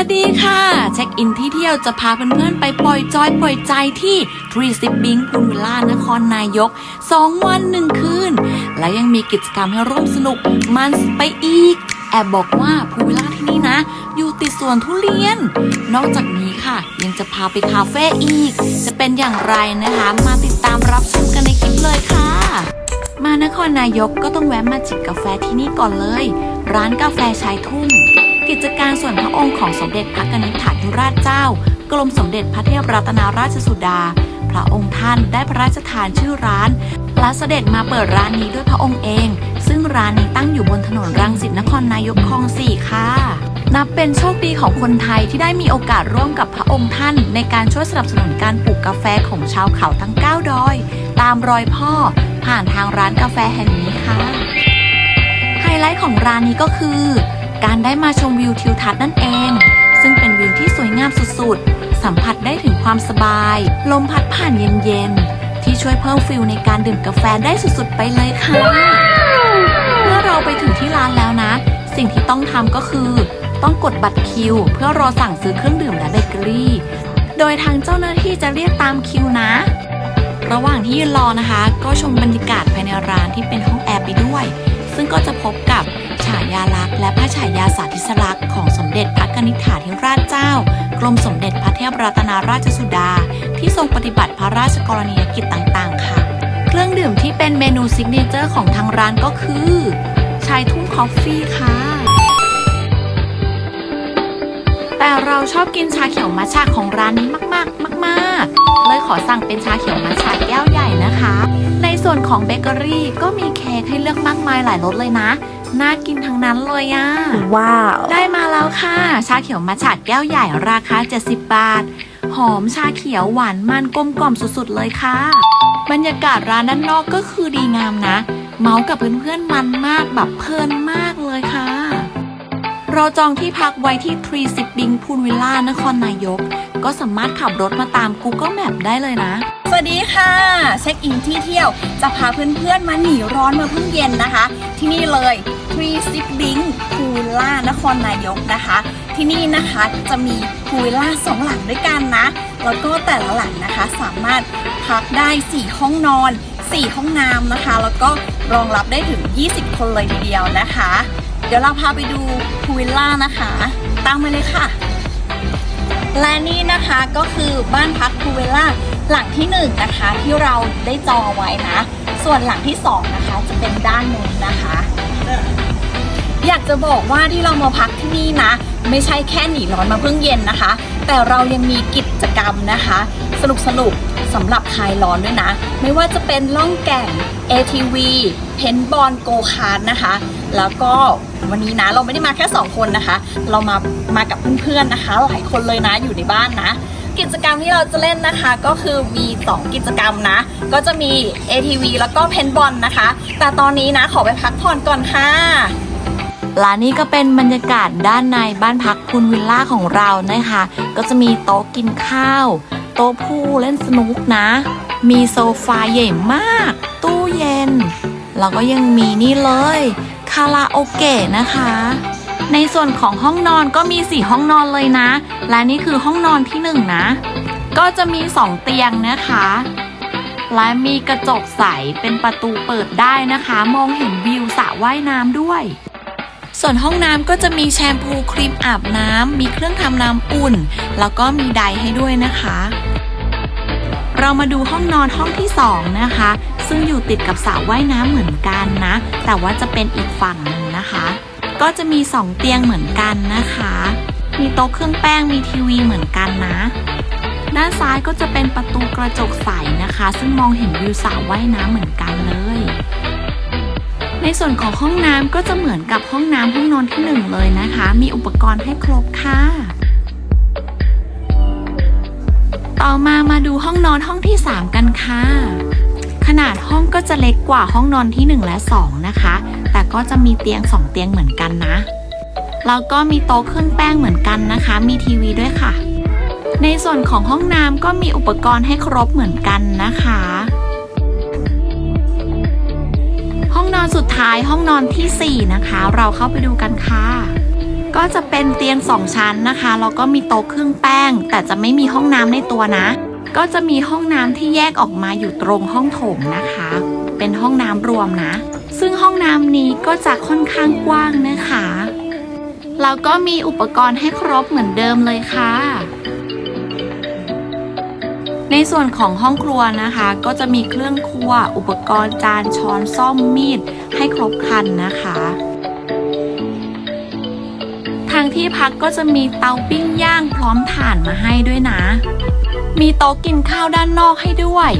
วัสดีค่ะ เช็คอินที่เที่ยวจะพาเพื่อนๆไปปล่อยจอยปล่อยใจที่ทรีซิปบิงพูลวิลล่านครนายก 2 วัน1คืน และยังมีกิจกรรมให้ร่วมสนุกมันไปอีก แอบบอกว่าพูลวิลล่าที่นี่นะ อยู่ติดสวนทุเรียน นอกจากนี้ค่ะ ยังจะพาไปคาเฟ่อีก จะเป็นอย่างไรนะคะ มาติดตามรับชมกันในคลิปเลยค่ะ มานครนายกก็ต้องแวะมาจิบกาแฟที่นี่ก่อนเลย ร้านกาแฟชายทุ่ง กิจการส่วนพระองค์ของสมเด็จพระกนิษฐาธิราชเจ้า กรมสมเด็จพระเทพรัตนราชสุดา พระองค์ท่านได้พระราชทานชื่อร้านและเสด็จมาเปิดร้านนี้ด้วยพระองค์เอง ซึ่งร้านนี้ตั้งอยู่บนถนนรังสิตนครนายกคลองสี่ค่ะ นับเป็นโชคดีของคนไทยที่ได้มีโอกาสร่วมกับพระองค์ท่าน ในการช่วยสนับสนุนการปลูกกาแฟของชาวเขาทั้ง 9 ดอย ตามรอยพ่อ ผ่านทางร้านกาแฟแห่งนี้ค่ะ ไฮไลท์ของร้านนี้ก็คือ การได้มาชมวิวทิวทัศน์นั่นเอง ซึ่งเป็นวิวที่สวยงามสุดๆ สัมผัสได้ถึงความสบาย ลมพัดผ่านเย็นๆ ที่ช่วยเพิ่มฟิลในการดื่มกาแฟได้สุดๆ ไปเลยค่ะ เมื่อเราไปถึงที่ร้านแล้วนะ สิ่งที่ต้องทำก็คือ ต้องกดบัตรคิว เพื่อรอสั่งซื้อเครื่องดื่มและเบเกอรี่ โดยทางเจ้าหน้าที่จะเรียกตามคิวนะ ระหว่างที่ยืนรอนะคะ ก็ชมบรรยากาศภายในร้านที่เป็นห้องแอร์ไปด้วย ซึ่งก็จะพบกับ ฉายาลักษณ์และพระฉายาสาธิสลักษณ์ของสมเด็จพระกนิษฐาธิราชเจ้า กรมสมเด็จพระเทพรัตนราชสุดา ที่ทรงปฏิบัติพระราชกรณียกิจต่างๆ ค่ะ เครื่องดื่มที่เป็นเมนูซิกเนเจอร์ของทางร้านก็คือชายทุ่งคอฟฟี่ค่ะ แต่เราชอบกินชาเขียวมัทฉะของร้านนี้มาก ๆ มาก ๆ เลยขอสั่งเป็นชาเขียวมัทฉะแก้วใหญ่นะคะ ในส่วนของเบเกอรี่ก็มีเค้กให้เลือกมากมายหลายรสเลยนะ น่ากินทั้งนั้นเลยอะว้าว ได้มาแล้วค่ะ ชาเขียวมัทฉะแก้วใหญ่ราคา 70 บาท หอมชาเขียวหวานมันกลมกล่อมสุดๆเลยค่ะ บรรยากาศร้านด้านนอกก็คือดีงามนะ เมาส์กับเพื่อนๆมันมากแบบเพลินมากเลยค่ะ เราจองที่พักไว้ที่ Tree s i p b i n g Pool Villa นครนายก ก็สามารถขับรถมาตาม Google Map ได้เลยนะ สวัสดีค่ะ เช็คอินที่เที่ยวจะพาเพื่อนๆมาหนีร้อนมาเพิ่งเย็นนะคะ ที่นี่เลย Tree s i p b i n g Pool a นครนายกนะคะ ที่นี่นะคะจะมีพูลล่าสองหลังด้วยกันนะ แล้วก็แต่ละหลังนะคะสามารถพักได้ 4 ห้องนอน 4 ห้องน้ำนะคะ แล้วก็รองรับได้ถึง 20 คนเลยทีเดียวนะคะ เดี๋ยวเราพาไปดูพูลล่านะคะตามไปเลยค่ะ และนี่นะคะก็คือบ้านพักคูเวล่าหลังที่1นงนะคะที่เราได้จองไว้นะ ส่วนหลังที่สองนะคะจะเป็นด้านนู้นนะคะ อยากจะบอกว่าที่เรามาพักที่นี่นะ ไม่ใช่แค่หนีร้อนมาเพิ่งเย็นนะคะ แต่เรายังมีกิจกรรมนะคะ สนุกสนุกๆสำหรับคลายร้อนด้วยนะ ไม่ว่าจะเป็นล่องแก่ง ATV เพนบอลโกคาร์ดนะคะ แล้วก็วันนี้นะเราไม่ได้มาแค่ 2 คนนะคะ เรามามากับเพื่อนๆนะคะ หลายคนเลยนะอยู่ในบ้านนะ กิจกรรมที่เราจะเล่นนะคะก็คือมี 2 กิจกรรมนะ ก็จะมี ATV แล้วก็เพนบอลนะคะ แต่ตอนนี้นะขอไปพักผ่อนก่อนค่ะ และนี่ก็เป็นบรรยากาศด้านในบ้านพักพูลวิลล่าของเรานะคะ ก็จะมีโต๊ะกินข้าว โต๊ะผู้เล่นสนุกนะ มีโซฟาใหญ่มาก ตู้เย็น แล้วก็ยังมีนี่เลย คาราโอเกะนะคะ ในส่วนของห้องนอนก็มี4ห้องนอนเลยนะ และนี่คือห้องนอนที่1นะ ก็จะมี2เตียงนะคะและมีกระจกใสเป็นประตูเปิดได้นะคะ มองเห็นวิวสระว่ายน้ำด้วย ส่วนห้องน้ำก็จะมีแชมพูครีมอาบน้ำมีเครื่องทำน้ำอุ่น แล้วก็มีไดร์ให้ด้วยนะคะ เรามาดูห้องนอนห้องที่สองนะคะ ซึ่งอยู่ติดกับสระว่ายน้ำเหมือนกันนะ แต่ว่าจะเป็นอีกฝั่งหนึ่งนะคะ ก็จะมีสองเตียงเหมือนกันนะคะ มีโต๊ะเครื่องแป้งมีทีวีเหมือนกันนะ ด้านซ้ายก็จะเป็นประตูกระจกใสนะคะ ซึ่งมองเห็นวิวสระว่ายน้ำเหมือนกันเลย ในส่วนของห้องน้ำก็จะเหมือนกับห้องน้ำห้องนอนที่หนึ่งเลยนะคะ มีอุปกรณ์ให้ครบค่ะ ต่อมามาดูห้องนอนห้องที่ 3 กันค่ะ ขนาดห้องก็จะเล็กกว่าห้องนอนที่ 1 และ 2 นะคะ แต่ก็จะมีเตียง 2 เตียงเหมือนกันนะ แล้วก็มีโต๊ะเครื่องแป้งเหมือนกันนะคะ มีทีวีด้วยค่ะ ในส่วนของห้องน้ำก็มีอุปกรณ์ให้ครบเหมือนกันนะคะ สุดท้ายห้องนอนทีสี่ 4 นะคะ เราเข้าไปดูกันค่ะ ก็จะเป็นเตียงสองชั้นนะคะแล้วก็มีโต๊ะเครื่องแป้ง แต่จะไม่มีห้องน้ำในตัวนะ ก็จะมีห้องน้ำที่แยกออกมาอยู่ตรงห้องโถงนะคะ เป็นห้องน้ำรวมนะ ซึ่งห้องน้ำนี้ก็จะค่อนข้างกว้างนะคะแล้วก็มีอุปกรณ์ให้ครบเหมือนเดิมเลยค่ะ ในส่วนของห้องครัวนะคะ ก็จะมีเครื่องครัว อุปกรณ์จานช้อนซ่อมมีดให้ครบครันนะคะ ทางที่พักก็จะมีเตาปิ้งย่างพร้อมถ่านมาให้ด้วยนะ มีโต๊ะกินข้าวด้านนอกให้ด้วย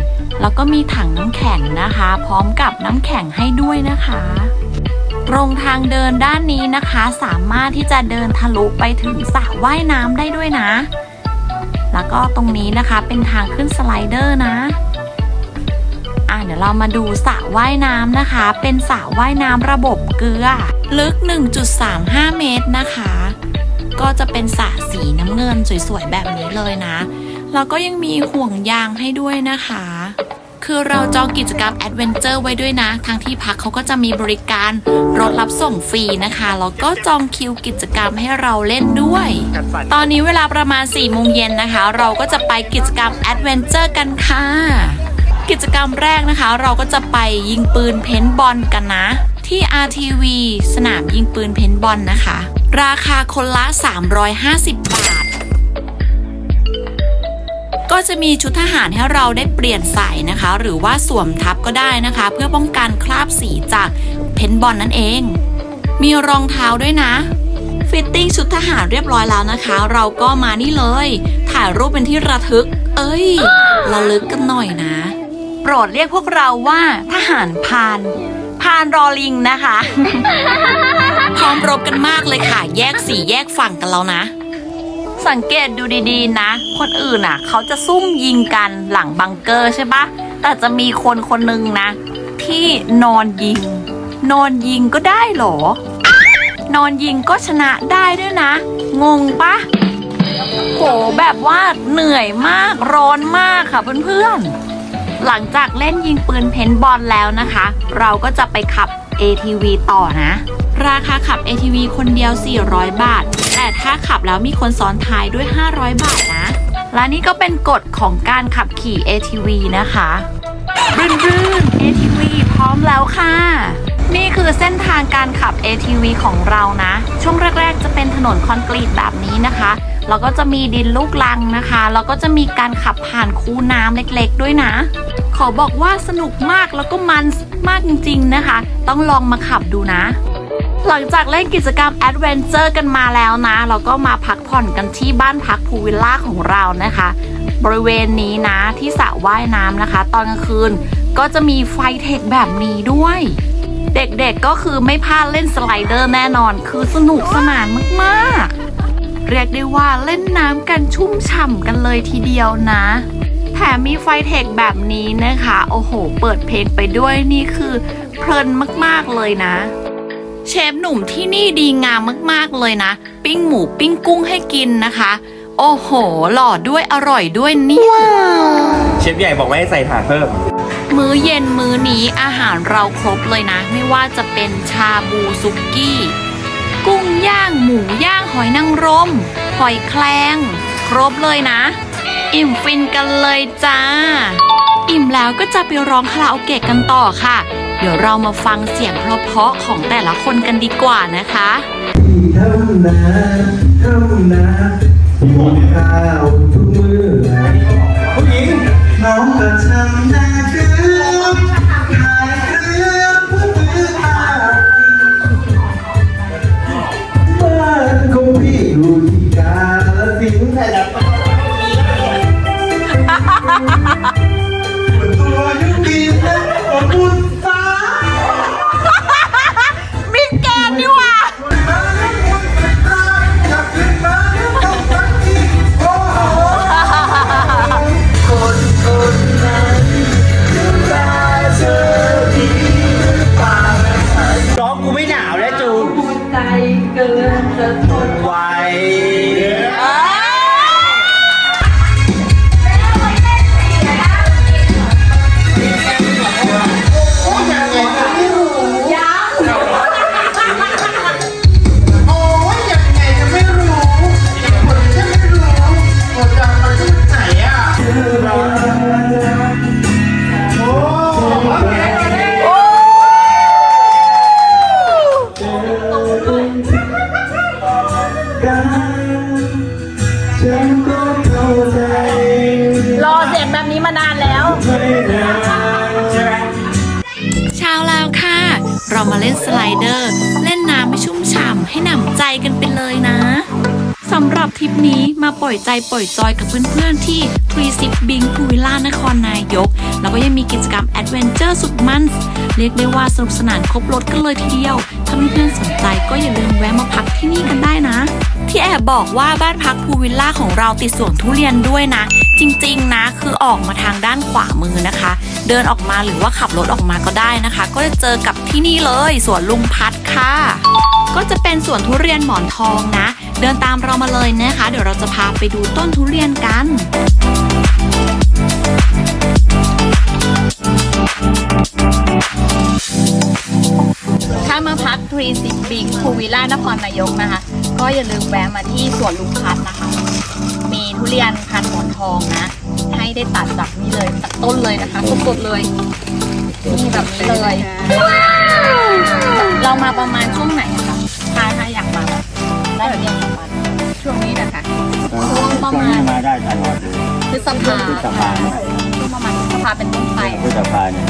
แล้วก็มีถังน้ำแข็งนะคะ พร้อมกับน้ำแข็งให้ด้วยนะคะตรงทางเดินด้านนี้นะคะ สามารถที่จะเดินทะลุไปถึงสระว่ายน้ำได้ด้วยนะ แล้วก็ตรงนี้นะคะเป็นทางขึ้นสไลเดอร์นะอะเดี๋ยวเรามาดูสระว่ายน้ำนะคะ เป็นสระว่ายน้ำระบบเกลือ ลึก 1.35 เมตรนะคะ ก็จะเป็นสระสีน้ำเงินสวยๆแบบนี้เลยนะ แล้วก็ยังมีห่วงยางให้ด้วยนะคะ คือเราจองกิจกรรมแอดเวนเจอร์ไว้ด้วยนะ ทางที่พักเขาก็จะมีบริการรถรับส่งฟรีนะคะ แล้วก็จองคิวกิจกรรมให้เราเล่นด้วย ตอนนี้เวลาประมาณ4โมงเย็นนะคะ เราก็จะไปกิจกรรมแอดเวนเจอร์กันค่ะ กิจกรรมแรกนะคะ เราก็จะไปยิงปืนเพนบอลกันนะ ที่ RTV สนามยิงปืนเพนบอลนะคะ ราคาคนละ 350 บาท ก็จะมีชุดทหารให้เราได้เปลี่ยนใส่นะคะ หรือว่าสวมทับก็ได้นะคะ เพื่อป้องกันคราบสีจากเพนบอลนั่นเอง มีรองเท้าด้วยนะฟิตติ้งชุดทหารเรียบร้อยแล้วนะคะ เราก็มานี่เลย ถ่ายรูปเป็นที่ระทึก เอ้ย ระลึกกันหน่อยนะ โปรดเรียกพวกเราว่าทหารพานพานรอลิงนะคะ พร้อมรบกันมากเลยค่ะ แยกสีแยกฝั่งกันแล้วนะ สังเกตดูดีๆนะ คนอื่นอะ เขาจะซุ่มยิงกันหลังบังเกอร์ใช่ปะแต่จะมีคนคนหนึ่งนะ ที่นอนยิง นอนยิงก็ได้เหรอ นอนยิงก็ชนะได้ด้วยนะ งงปะโหแบบว่าเหนื่อยมากร้อนมากค่ะเพื่อนๆ หลังจากเล่นยิงปืนเพนบอลแล้วนะคะ เราก็จะไปขับ ATV ต่อนะ ราคาขับ ATV คนเดียว 400 บาท แต่ถ้าขับแล้วมีคนซ้อนท้ายด้วย 500 บาทนะ และนี่ก็เป็นกฎของการขับขี่ ATV นะคะรื่นรื่น ATV พร้อมแล้วค่ะ นี่คือเส้นทางการขับ ATV ของเรานะ ช่วงแรก ๆ จะเป็นถนนคอนกรีตแบบนี้นะคะแล้วก็จะมีดินลูกลังนะคะ แล้วก็จะมีการขับผ่านคูน้ำเล็กๆ ด้วยนะ ขอบอกว่าสนุกมากแล้วก็มันมากจริงๆนะคะ ต้องลองมาขับดูนะ หลังจากเล่นกิจกรรมแอดเวนเจอร์กันมาแล้วนะ เราก็มาพักผ่อนกันที่บ้านพักพูวิลล่าของเรานะคะ บริเวณนี้นะที่สระว่ายน้ำนะคะ ตอนกลางคืนก็จะมีไฟเทคแบบนี้ด้วย เด็กๆก็คือไม่พลาดเล่นสไลเดอร์แน่นอน คือสนุกสนานมากๆ เรียกได้ว่าเล่นน้ำกันชุ่มฉ่ำกันเลยทีเดียวนะแถมมีไฟเทคแบบนี้นะคะ โอ้โห เปิดเพลงไปด้วยนี่คือเพลินมากๆเลยนะ เชฟหนุ่มที่นี่ดีงามมากๆเลยนะ ปิ้งหมูปิ้งกุ้งให้กินนะคะ โอ้โห หล่อด้วยอร่อยด้วยเนี่ยเชฟใหญ่บอกไม่ให้ใส่ถ่านเพิ่ม มื้อเย็นมื้อนี้อาหารเราครบเลยนะ ไม่ว่าจะเป็นชาบูซุกี้ กุ้งย่างหมูย่างหอยนางรม หอยแครงครบเลยนะ อิ่มฟินกันเลยจ้า อิ่มแล้วก็จะไปร้องคาราโอเกะกันต่อค่ะ เดี๋ยวเรามาฟังเสียงเพราะๆของแต่ละคนกันดีกว่านะคะเท่านาเท่านาหุงข้าวทุกมือผู้หญิงน้องกระชำ ล่อยใจปล่อยจอยกับเพื่อนๆที่ทรีซิปบิงพูวิลล่านครนายก แล้วก็ยังมีกิจกรรมแอดเวนเจอร์สุดมันส์เรียกได้ว่าสนุกสนานครบรถกันเลยทีเดียว ถ้าเพื่อนๆสนใจก็อย่าลืมแวะมาพักที่นี่กันได้นะ ที่แอบบอกว่าบ้านพักพูวิลล่าของเราติดสวนทุเรียนด้วยนะ จริงๆนะคือออกมาทางด้านขวามือนะคะ เดินออกมาหรือว่าขับรถออกมาก็ได้นะคะ ก็จะเจอกับที่นี่เลยสวนลุงพัดค่ะ ก็จะเป็นสวนทุเรียนหมอนทองนะ เดินตามเรามาเลยนะคะ เดี๋ยวเราจะพาไปดูต้นทุเรียนกันถ้ามาพักทรีสิบิงพูวิลล่านครนายกนะคะ ก็อย่าลืมแวะมาที่สวนลุงพัดนะคะ มีทุเรียนพันธุ์หมอนทองนะ ให้ได้ตัดจากนี่เลยตัดต้นเลยนะคะสดๆเลยนี่แบบนี้เลยว้าวเรามาประมาณช่วงไหนอะคะ ได้เรียนประมาณช่วงนี้นะคะช่วงประมาณมาได้ตลอดเลยพฤษภาพฤษภาเนี่ยช่วงประมาณพฤษภาเป็นต้นไปพฤษภาเนี่ย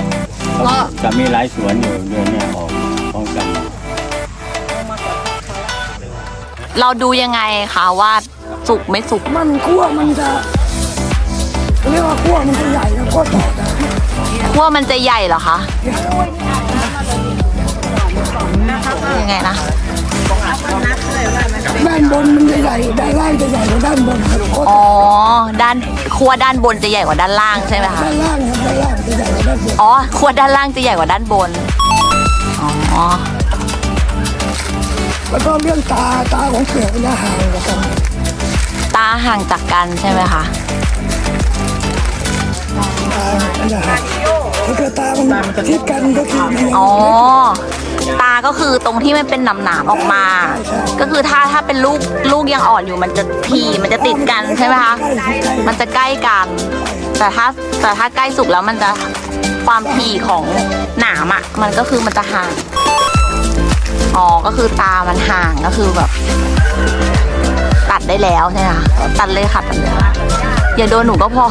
ก็จะมีหลายสวนอยู่เดือนเนี่ยออกพร้อมกันเราดูยังไงคะว่าสุกไม่สุกมันขั้วมันจะเรียกว่าขั้วมันจะใหญ่แล้วก็ต่อได้ขั้วมันจะใหญ่เหรอคะยังไงนะ ด้านบนมันจะใหญ่ด้านล่างจะใหญ่กว่าด้านบนครับก็อ๋อ ด้านขั้วด้านบนจะใหญ่กว่าด้านล่างใช่ไหมคะ ด้านล่างครับด้านล่างจะใหญ่กว่าด้านบน อ๋อขั้วด้านล่างจะใหญ่กว่าด้านบน อ๋อ แล้วก็เรื่องตาตาของเปลือกมันจะห่างกับกันตาห่างจากกันใช่ไหมคะ ตามันจะห่างถ้าเกิดตามันทิศกันก็คือมันยังอ๋อ ตาก็คือตรงที่มันเป็นหนามๆออกมา ก็คือถ้าถ้าเป็นลูกลูกยังอ่อนอยู่มันจะทีมันจะติดกันใช่ไหมคะมันจะใกล้กัน แต่ถ้าแต่ถ้าใกล้สุกแล้วมันจะความถี่ของหนามอะมันก็คือมันจะห่างอ๋อก็คือตามันห่างก็คือแบบ ตัดได้แล้วใช่ไหมคะตัดเลยค่ะตัดเลยค่ะอย่าโดนหนูก็พอ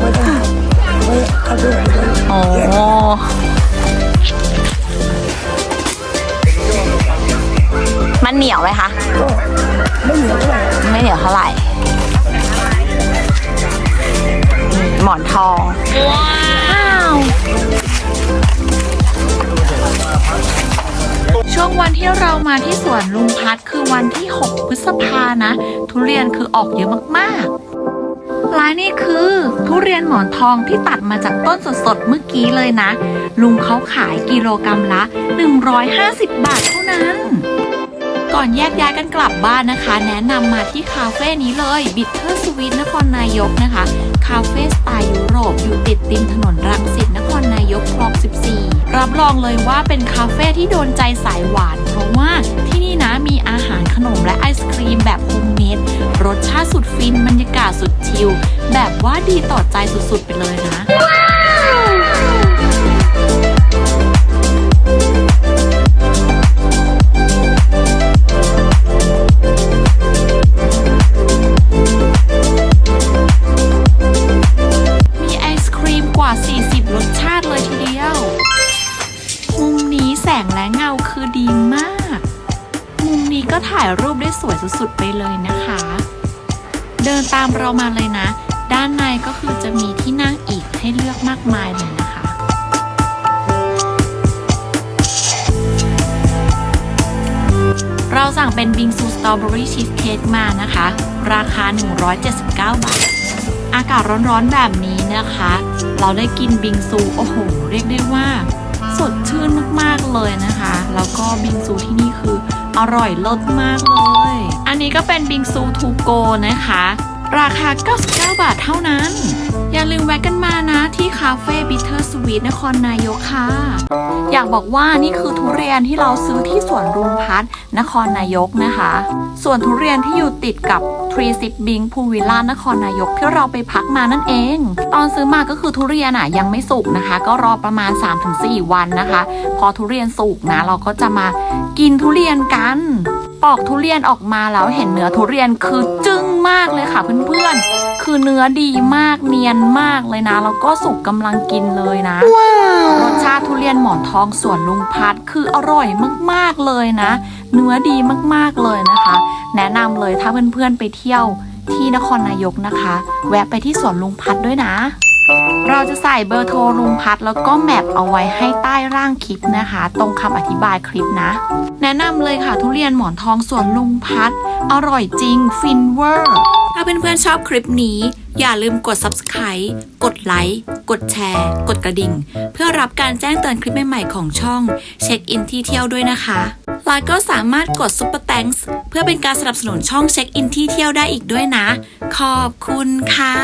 ไม่ต้ องไม่ถ้าเกิดโอ้มันเหนียวไหมคะ ไม่เหนียวเท่าไหร่ไม่เหนียวเท่าไหร่อืมหมอนทอง ว้าว ช่วงวันที่เรามาที่สวนลุงพัดคือวันที่ 6 พฤษภานะ ทุเรียนคือออกเยอะมาก ๆ และนี่คือ ทุเรียนหมอนทองที่ตัดมาจากต้นสดๆเมื่อกี้เลยนะ ลุงเขาขายกิโลกรรัมละ 150 บาทเท่านั้น ก่อนแยกย้ายกันกลับบ้านนะคะ แนะนำมาที่คาเฟ่นี้เลยบิทเทอร์สวีทนครนายกนะคะ คาเฟ่สไตล์ยุโรปอยู่ติดริมถนนรังสิตนครนายกคลอง 14 รับรองเลยว่าเป็นคาเฟ่ที่โดนใจสายหวาน เพราะว่าที่นี่นะมีอาหารขนมและไอศครีมแบบโฮมเมด รสชาติสุดฟินบรรยากาศสุดชิล แบบว่าดีต่อใจสุดๆ ไปเลยนะ มีไอศครีมกว่า 40 รสชาติเลยทีเดียว มุมนี้แสงและเงาคือดีมาก มุมนี้ก็ถ่ายรูปได้สวยสุดๆ ไปเลยนะคะามเรามาเลยนะ ด้านในก็คือจะมีที่นั่งอีกให้เลือกมากมายเลยนะคะ เราสั่งเป็นบิงซูสตรอเบอรี่ชีสเค้กมานะคะ ราคา 179 บาท อากาศร้อนๆแบบนี้นะคะ เราได้กินบิงซูโอ้โห เรียกได้ว่า สดชื่นมากๆเลยนะคะ แล้วก็บิงซูที่นี่คืออร่อยเลิศมากเลย อันนี้ก็เป็นบิงซูทูโกนะคะ ราคา 99 บาทเท่านั้น อย่าลืมแวะกันมานะที่คาเฟ่บิทเทอร์สวีทนครนายกค่ะ อยากบอกว่านี่คือทุเรียนที่เราซื้อที่สวนรุมพัฒน์นครนายกนะคะ ส่วนทุเรียนที่อยู่ติดกับทรีซิปบิงพูวิลล่านครนายกที่เราไปพักมานั่นเอง ตอนซื้อมาก็คือทุเรียนอะยังไม่สุกนะคะ ก็รอประมาณ 3-4 วันนะคะ พอทุเรียนสุกนะเราก็จะมากินทุเรียนกัน ปอกทุเรียนออกมาแล้วเห็นเนื้อทุเรียนคือจึ้งมากเลยค่ะเพื่อนๆ คือเนื้อดีมากเนียนมากเลยนะ แล้วก็สุกกำลังกินเลยนะ รสชาติทุเรียนหมอนทองสวนลุงพัดคืออร่อยมากๆเลยนะ เนื้อดีมากๆเลยนะคะ แนะนำเลยถ้าเพื่อนๆไปเที่ยวที่นครนายกนะคะ แวะไปที่สวนลุงพัดด้วยนะ เราจะใส่เบอร์โทรลุงพัดแล้วก็แมปเอาไว้ให้ใต้ร่างคลิปนะคะ ตรงคำอธิบายคลิปนะ แนะนำเลยค่ะทุเรียนหมอนทองสวนลุงพัด อร่อยจริง ฟินเวอร์ ถ้าเพื่อนๆชอบคลิปนี้ อย่าลืมกด subscribe กดไลค์ กดแชร์ กดกระดิ่ง เพื่อรับการแจ้งเตือนคลิปใหม่ๆของช่องเช็คอินที่เที่ยวด้วยนะคะแล้วก็สามารถกด Super Thanks เพื่อเป็นการสนับสนุนช่องเช็คอินที่เที่ยวได้อีกด้วยนะ ขอบคุณค่ะ